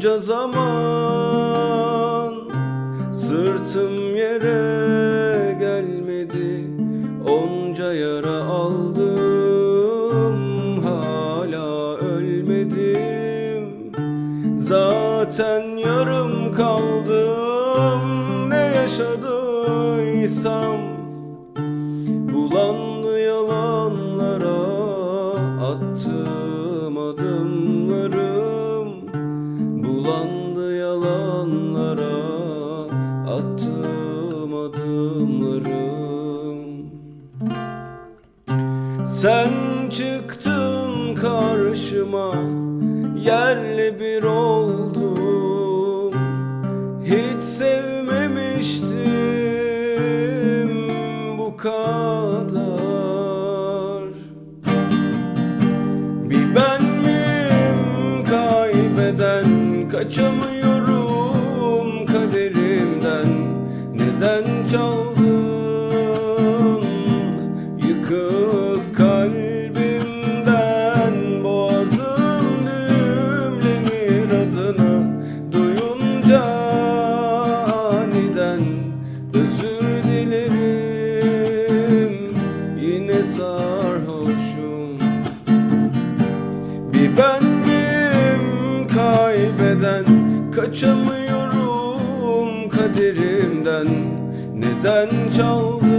Bunca zaman sırtım yere gelmedi Onca yara aldım hala ölmedim. Zaten yarım kaldım ne yaşadıysam Bulandı yalanlara attım adımlarım. Sen çıktın karşıma yerle bir oldum. Hiç sevmemiştim Kaçamıyorum kaderimden. Neden çaldın? Yıkık kalbimden Boğazım düğümlenir adını. Duyunca aniden Özür dilerim. Yine sarhoşum kaybeden Kaçamıyorum kaderimden Neden çaldın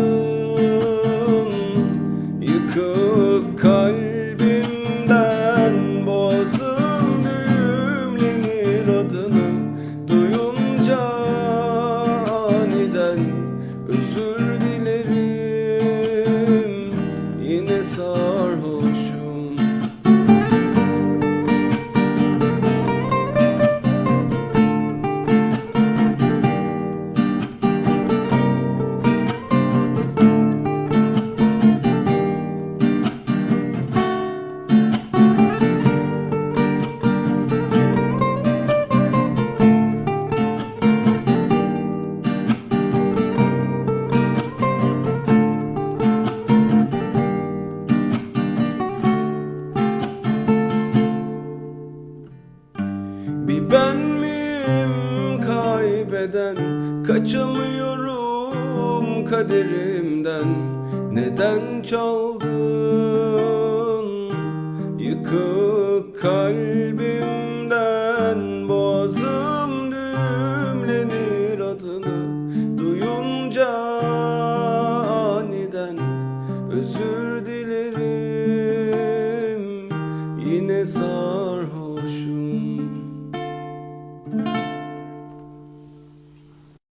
Bir ben miyim kaybeden? Kaçamıyorum kaderimden. Neden çaldın? Yıkık kalbimden. Boğazım düğümlenir adını. Duyunca aniden Özür dilerim. Yine sağ